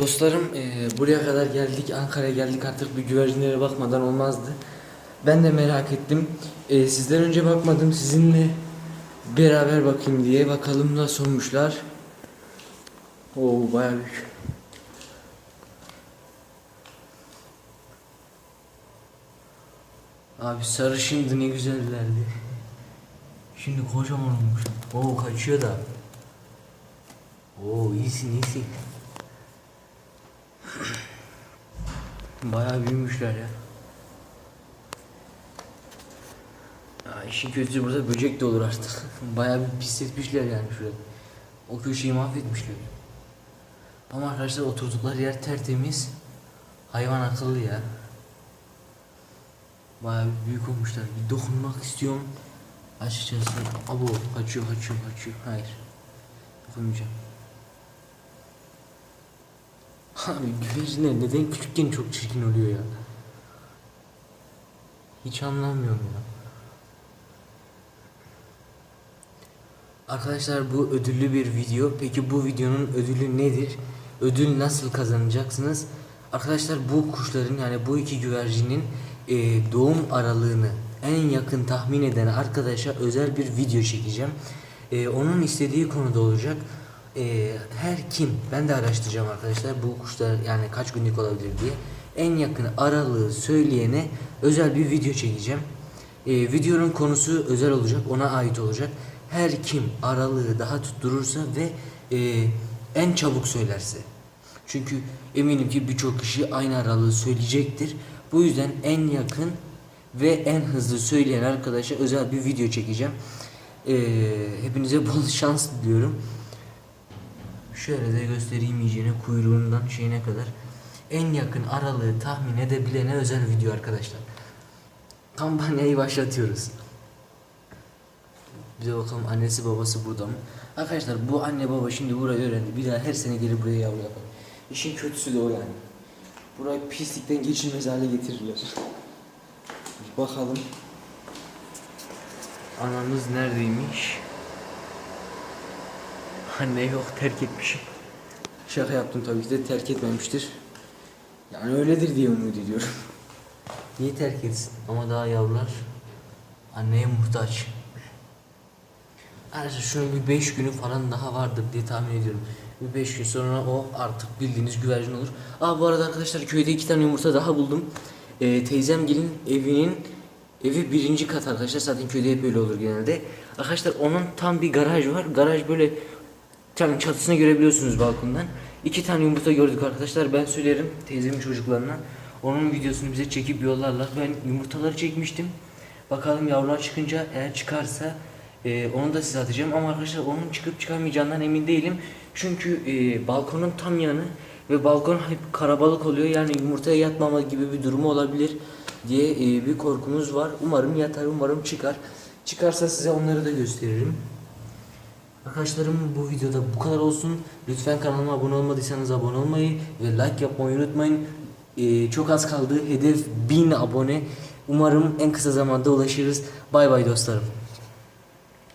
Dostlarım eee, buraya kadar geldik Ankara'ya geldik artık bir güvercinlere bakmadan olmazdı. Ben de merak ettim. Eee, sizden önce bakmadım sizinle beraber bakayım diye bakalım nasıl olmuşlar. Oo bayağı büyük. Abi sarışındı ne güzellerdi. Şimdi kocaman olmuş. Oo kaçıyor da. Oo iyisin iyisin. Bayağı büyümüşler ya. Ya işin kötüsü burada böcek de olur artık. Bayağı bir pisletmişler yani şurayı. O köşeyi mahvetmişler. Ama arkadaşlar oturdukları yer tertemiz. Hayvan akıllı ya. Bayağı büyük olmuşlar. Bir dokunmak istiyorum. Açıkçası abo kaçıyor kaçıyor kaçıyor. Hayır. Dokunmayacağım. Abi güvercinler neden küçükken çok çirkin oluyor ya? Hiç anlamıyorum ya. Arkadaşlar bu ödüllü bir video. Peki bu videonun ödülü nedir? Ödül nasıl kazanacaksınız? Arkadaşlar bu kuşların yani bu iki güvercinin e, doğum aralığını en yakın tahmin eden arkadaşa özel bir video çekeceğim. E, onun istediği konuda olacak. E, her kim ben de araştıracağım arkadaşlar bu kuşlar yani kaç günlük olabilir diye en yakın aralığı söyleyene özel bir video çekeceğim. E, videonun konusu özel olacak, ona ait olacak. Her kim aralığı daha tutturursa ve e, en çabuk söylerse. Çünkü eminim ki birçok kişi aynı aralığı söyleyecektir. Bu yüzden en yakın ve en hızlı söyleyen arkadaşa özel bir video çekeceğim. E, hepinize bol şans diliyorum. Şöyle de göstereyim iyicene kuyruğundan şeyine kadar. En yakın aralığı tahmin edebilene özel video arkadaşlar. Kampanyayı başlatıyoruz. Bize bakalım annesi babası burada mı? Arkadaşlar bu anne baba şimdi burayı öğrendi. Bir daha her sene gelip buraya yavru yapar. İşin kötüsü de o yani. Burayı pislikten geçilmez hale getirirler. Bakalım. Anamız neredeymiş? Anne yok terk etmiş. Şaka yaptım tabii ki de terk etmemiştir. Yani öyledir diye umut ediyorum. Niye terk etsin? Ama daha yavrular anneye muhtaç. Arkadaşlar şunun bir 5 günü falan daha vardır diye tahmin ediyorum. Bir 5 gün sonra o artık bildiğiniz güvercin olur. Aa bu arada arkadaşlar köyde iki tane yumurta daha buldum. Ee, teyzemgilin evinin evi birinci kat arkadaşlar. Zaten köyde hep öyle olur genelde. Arkadaşlar onun tam bir garaj var. Garaj böyle tam çatısını görebiliyorsunuz balkondan. İki tane yumurta gördük arkadaşlar. Ben söylerim teyzemin çocuklarına. Onun videosunu bize çekip yollarlar. Ben yumurtaları çekmiştim. Bakalım yavrular çıkınca eğer çıkarsa e, onu da size atacağım. Ama arkadaşlar onun çıkıp çıkamayacağından emin değilim. Çünkü e, balkonun tam yanı ve balkon hep karabalık oluyor. Yani yumurtaya yatmama gibi bir durumu olabilir diye e, bir korkumuz var. Umarım yatar, umarım çıkar. Çıkarsa size onları da gösteririm. Arkadaşlarım bu videoda bu kadar olsun. Lütfen kanalıma abone olmadıysanız abone olmayı ve like yapmayı unutmayın. Ee, çok az kaldı. Hedef 1000 abone. Umarım en kısa zamanda ulaşırız. Bay bay dostlarım.